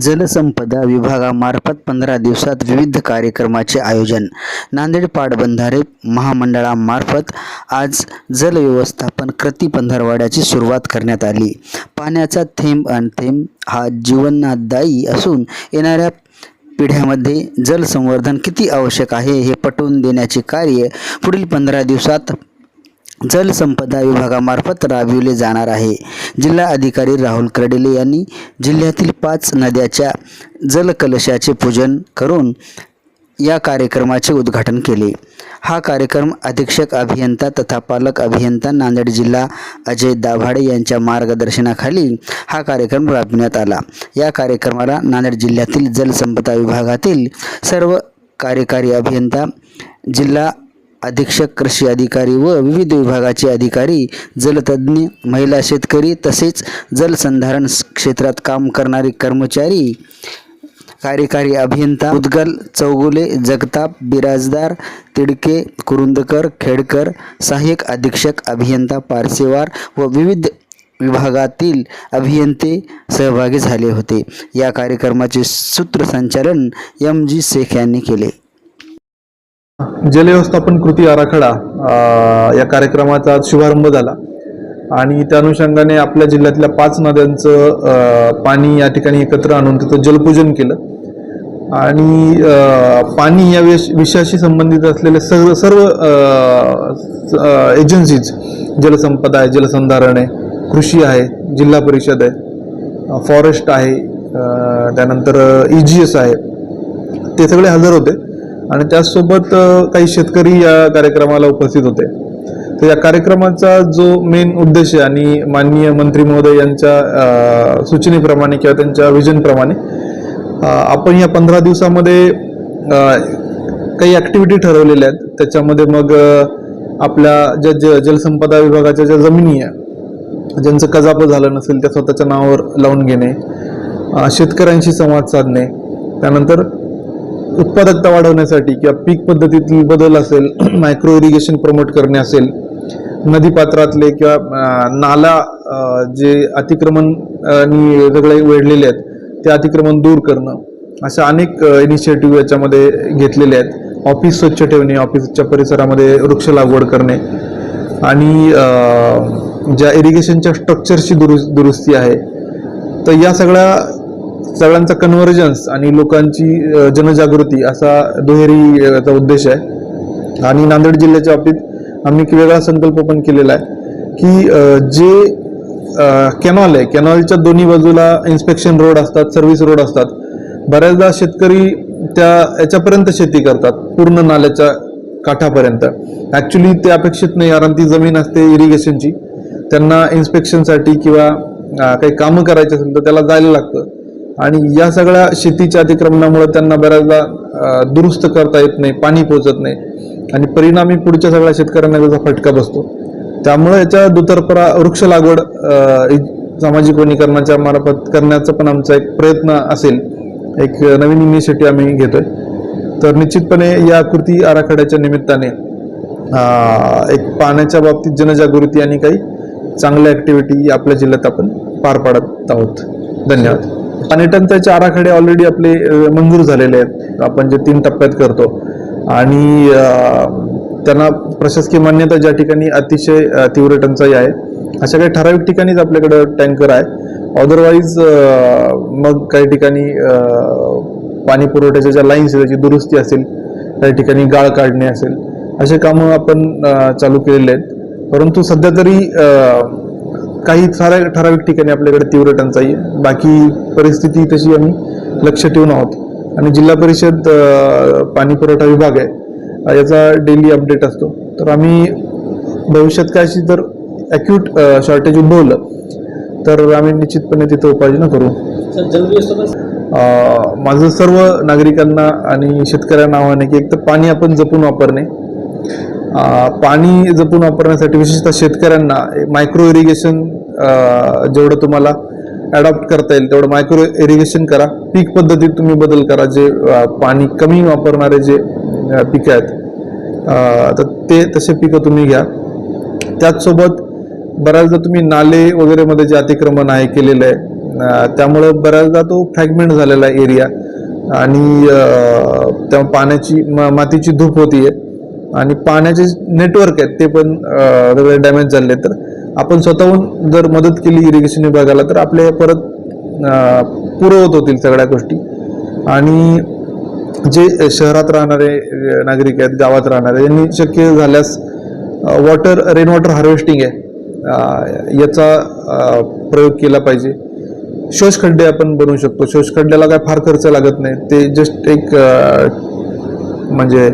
जलसंपदा विभागामार्फत पंधरा दिवसात विविध कार्यक्रमाचे आयोजन. नांदेड पाटबंधारे महामंडळामार्फत आज जलव्यवस्थापन कृती पंधरवाड्याची सुरुवात करण्यात आली. पाण्याचा थेंब अन थेंब हा जीवनादायी असून येणाऱ्या पिढ्यामध्ये जलसंवर्धन किती आवश्यक आहे हे पटवून देण्याचे कार्य पुढील पंधरा दिवसात जलसंपदा विभागामार्फत राबविले जाणार आहे. जिल्हा अधिकारी राहुल कर्डिले यांनी जिल्ह्यातील पाच नद्याच्या जलकलशाचे पूजन करून या कार्यक्रमाचे उद्घाटन केले. हा कार्यक्रम अधीक्षक अभियंता तथा पालक अभियंता नांदेड जिल्हा अजय दाभाडे यांच्या मार्गदर्शनाखाली हा कार्यक्रम राबविण्यात आला. या कार्यक्रमाला नांदेड जिल्ह्यातील जलसंपदा विभागातील सर्व कार्यकारी अभियंता जिल्हा अधीक्षक कृषी अधिकारी व विविध विभागाचे अधिकारी जलतज्ज्ञ महिला शेतकरी तसेच जलसंधारण क्षेत्रात काम करणारे कर्मचारी कार्यकारी अभियंता उद्गल चौगुले जगताप बिराजदार तिडके कुरुंदकर खेडकर सहाय्यक अधीक्षक अभियंता पारसेवार व विविध विभागातील अभियंते सहभागी झाले होते. या कार्यक्रमाचे सूत्रसंचालन एम जी शेख यांनी केले. जलव्यवस्थापन कृती आराखडा या कार्यक्रमाचा आज शुभारंभ झाला. आणि त्या अनुषंगाने आपल्या जिल्ह्यातल्या पाच नद्यांचं पाणी या ठिकाणी एकत्र आणून तिथं जलपूजन केलं. आणि पाणी या विष विषयाशी संबंधित असलेले सर्व सर्व एजन्सीज जलसंपदा आहे जलसंधारण आहे कृषी आहे जिल्हा परिषद आहे फॉरेस्ट आहे त्यानंतर ई जी एस आहे. ते सगळे हजर होते. आणि त्याचसोबत काही शेतकरी या कार्यक्रमाला उपस्थित होते. तर या कार्यक्रमाचा जो मेन उद्देश आहे आणि माननीय मंत्री महोदय यांच्या सूचनेप्रमाणे किंवा त्यांच्या विजनप्रमाणे आपण या पंधरा दिवसामध्ये काही ॲक्टिव्हिटी ठरवलेल्या आहेत. त्याच्यामध्ये मग आपल्या ज्या ज जलसंपदा विभागाच्या ज्या जमिनी आहे ज्यांचं कजाप झालं नसेल त्या स्वतःच्या नावावर लावून घेणे शेतकऱ्यांशी संवाद साधणे त्यानंतर उत्पादकता वाढवण्यासाठी किंवा पीक पद्धतीतील बदल असेल मायक्रो इरिगेशन प्रमोट करणे असेल नदीपात्रातले किंवा नाला जे अतिक्रमण अं, सगळे वेढलेले आहेत ते अतिक्रमण दूर करणं अशा अनेक इनिशिएटिव्ह याच्यामध्ये घेतलेले आहेत. ऑफिस स्वच्छ ठेवणे ऑफिसच्या परिसरामध्ये वृक्ष लागवड करणे आणि ज्या इरिगेशनच्या स्ट्रक्चरची दुरुस् दुरुस्ती आहे तर या सगळ्या सगळ्यांचा कन्व्हर्जन्स आणि लोकांची जनजागृती असा दुहेरी याचा उद्देश आहे. आणि नांदेड जिल्ह्याच्या बाबतीत आम्ही एक वेगळा संकल्प पण केलेला आहे की जे कॅनॉल आहे कॅनॉलच्या दोन्ही बाजूला इन्स्पेक्शन रोड असतात सर्व्हिस रोड असतात. बऱ्याचदा शेतकरी त्या याच्यापर्यंत शेती करतात पूर्ण नाल्याच्या काठापर्यंत. ॲक्च्युली ते अपेक्षित नाही कारण ती जमीन असते इरिगेशनची त्यांना इन्स्पेक्शनसाठी किंवा काही कामं करायची असेल तर त्याला जायला लागतं. आणि या सगळ्या शेतीच्या अतिक्रमणामुळे त्यांना बऱ्याचदा दुरुस्त करता येत नाही पाणी पोचत नाही. आणि परिणामी पुढच्या सगळ्या शेतकऱ्यांना त्याचा फटका बसतो. त्यामुळे याच्या दुतर्फा वृक्ष लागवड सामाजिक वनीकरणाच्या मार्फत करण्याचा पण आमचा एक प्रयत्न असेल. एक नवीन इनिशिएटिव्ह आम्ही घेतोय. तर निश्चितपणे या कृती आराखड्याच्या निमित्ताने एक पाण्याच्या बाबतीत जनजागृती आणि काही चांगल्या ॲक्टिव्हिटी आपल्या जिल्ह्यात आपण पार पाडत आहोत. धन्यवाद. पाणी टंचाईचे आराखडे ऑलरेडी आपले मंजूर झालेले आहेत. आपण जे तीन टप्प्यात करतो. आणि त्यांना प्रशासकीय मान्यता ज्या ठिकाणी अतिशय तीव्र टंचाई आहे अशा काही ठराविक ठिकाणीच आपल्याकडं टँकर आहे. अदरवाईज मग काही ठिकाणी पाणी पुरवठ्याच्या ज्या लाईन्स त्याची दुरुस्ती असेल काही ठिकाणी गाळ काढणे असेल असे कामं आपण चालू केलेले आहेत. परंतु सध्या तरी काही साऱ्या ठराविक ठिकाणी आपल्याकडे तीव्र टंचाई आहे. बाकी परिस्थिती तशी आम्ही लक्ष ठेवून आहोत. आणि जिल्हा परिषद पाणी पुरवठा विभाग आहे याचा डेली अपडेट असतो. तर आम्ही भविष्यात काय अशी जर ॲक्यूट शॉर्टेज उद्भवलं तर आम्ही निश्चितपणे तिथं उपाययोजना करू. माझं सर्व नागरिकांना आणि शेतकऱ्यांना आव्हान आहे की एक तर पाणी आपण जपून वापरणे पाणी जपून वापरण्यासाठी विशेषतः शेतकऱ्यांना मायक्रो इरिगेशन जेवढं तुम्हाला ॲडॉप्ट करता येईल तेवढं मायक्रो इरिगेशन करा. पीक पद्धतीत तुम्ही बदल करा जे पाणी कमी वापरणारे जे पिकं आहेत. तर ते तसे पिकं तुम्ही घ्या. त्याचसोबत बऱ्याचदा तुम्ही नाले वगैरेमध्ये जे अतिक्रमण आहे केलेलं आहे त्यामुळं बऱ्याचदा तो फ्रॅगमेंट झालेला एरिया आणि त्या पाण्याची म- मातीची धूप होती आहे आणि पाण्याचे नेटवर्क आहेत ते पण वेगळे डॅमेज झाले तर. आपण स्वतःहून जर मदत केली इरिगेशन विभागाला तर आपले परत पुरवत होतील सगळ्या गोष्टी. आणि जे शहरात राहणारे नागरिक आहेत गावात राहणारे यांनी शक्य झाल्यास वॉटर रेन वॉटर हार्वेस्टिंग आहे. याचा प्रयोग केला पाहिजे. शोषखड्डे आपण बनवू शकतो. शोषखड्ड्याला काय फार खर्च लागत नाही. ते जस्ट एक म्हणजे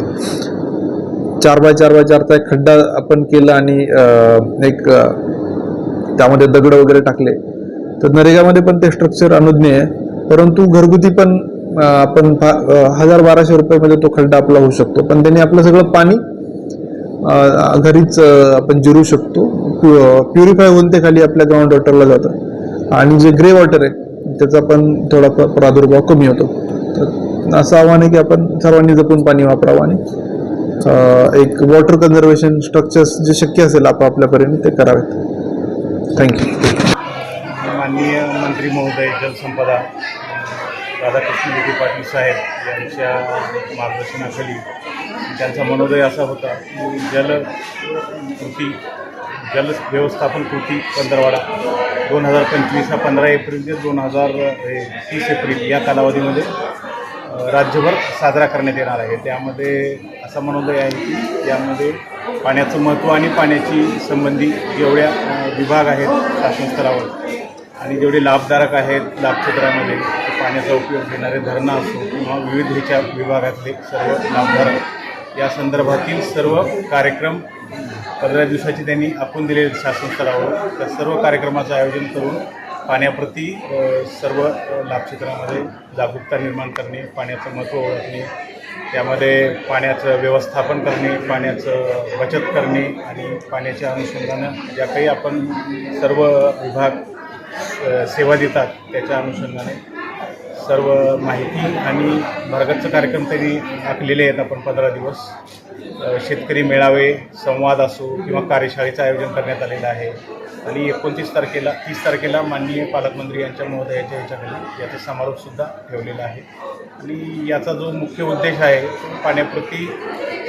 चार बाय चार बाय चारचा एक खड्डा आपण केला आणि एक त्यामध्ये दगड वगैरे टाकले. तर नरेगामध्ये पण ते स्ट्रक्चर अनुज्ञ आहे. परंतु घरगुती पण आपण फा- हजार बाराशे रुपयामध्ये तो खड्डा आपला होऊ शकतो. पण त्याने आपलं सगळं पाणी घरीच आपण जिरू शकतो. प्युरिफाय होऊन ते खाली आपल्या ग्राउंड वॉटरला जातं. आणि जे ग्रे वॉटर आहे त्याचा पण थोडा प्रादुर्भाव कमी होतो. तर असं आव्हान आहे की आपण सर्वांनी जपून पाणी वापरावं आणि एक वॉटर कन्झर्वेशन स्ट्रक्चर्स जे शक्य असेल आपापल्या परीने ते करावेत. थँक्यू माननीय मंत्री महोदय जलसंपदा राधाकृष्ण विखे पाटील साहेब यांच्या मार्गदर्शनाखाली त्यांचा मनोदय असा होता की जल कृती जल व्यवस्थापन कृती पंधरवाडा दोन हजार पंचवीस हा पंधरा एप्रिल ते दोन हजार तीस एप्रिल या कालावधीमध्ये राज्यभर साजरा करण्यात येणार आहे. त्यामध्ये असा मनोदय आहे की यामध्ये पाण्याचं महत्त्व आणि पाण्याची संबंधी जेवढ्या विभाग आहेत शासनस्तरावर आणि जेवढे लाभधारक आहेत लाभक्षेत्रामध्ये पाण्याचा उपयोग घेणारे धरणं असो किंवा विविध ह्याच्या विभागातले सर्व लाभधारक या संदर्भातील सर्व कार्यक्रम पंधरा दिवसाची त्यांनी आपण दिलेले शासनस्तरावर. त्या सर्व कार्यक्रमाचं आयोजन करून पाण्याप्रती सर्व लाभक्षेत्रामध्ये जागरूकता निर्माण करणे पाण्याचं महत्त्व ओळखणे त्यामध्ये पाण्याचं व्यवस्थापन करणे पाण्याचं बचत करणे आणि पाण्याच्या अनुषंगानं ज्या काही आपण सर्व विभाग सेवा देतात त्याच्या अनुषंगाने सर्व माहिती आणि भरगतचं कार्यक्रम त्यांनी आखलेले आहेत आपण पंधरा दिवस. शेतकरी मेळावे संवाद असो किंवा कार्यशाळेचं आयोजन करण्यात आलेलं आहे. आणि एकोणतीस तारखेला तीस तारखेला माननीय पालकमंत्री यांच्या महोदयाच्या ह्याच्याखाली याचा समारोपसुद्धा ठेवलेला आहे. आणि याचा जो मुख्य उद्देश आहे तो पाण्याप्रती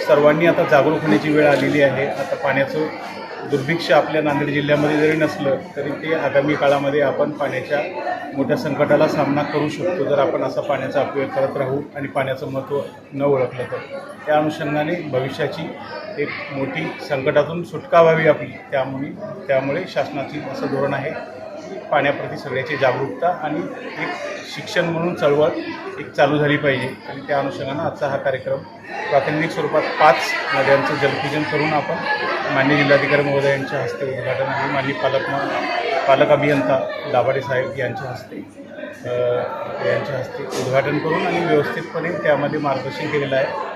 सर्वांनी आता जागरूक होण्याची वेळ आलेली आहे. आता पाण्याचं दुर्भिक्ष आपल्या नांदेड जिल्ह्यामध्ये जरी नसलं तरी ते आगामी काळामध्ये आपण पाण्याच्या मोठ्या संकटाला सामना करू शकतो जर आपण असा पाण्याचा उपयोग करत राहू आणि पाण्याचं महत्त्व न ओळखलं तर. त्या अनुषंगाने भविष्याची एक मोठी संकटातून सुटका व्हावी आपली. त्यामुळे त्यामुळे शासनाची असं धोरण आहे. पाण्याप्रती सगळ्याची जागरूकता आणि एक शिक्षण म्हणून चळवळ एक चालू झाली पाहिजे. आणि त्या अनुषंगानं आजचा हा कार्यक्रम प्रातिनिधिक स्वरूपात पाच नद्यांचं जलपूजन करून आपण मान्य जिल्हाधिकारी महोदय यांच्या हस्ते उद्घाटन आहे माननीय पालक पालक अभियंता दाभाडे साहेब यांच्या हस्ते यांच्या हस्ते उद्घाटन करून आणि व्यवस्थितपणे त्यामध्ये मार्गदर्शन केलेलं आहे.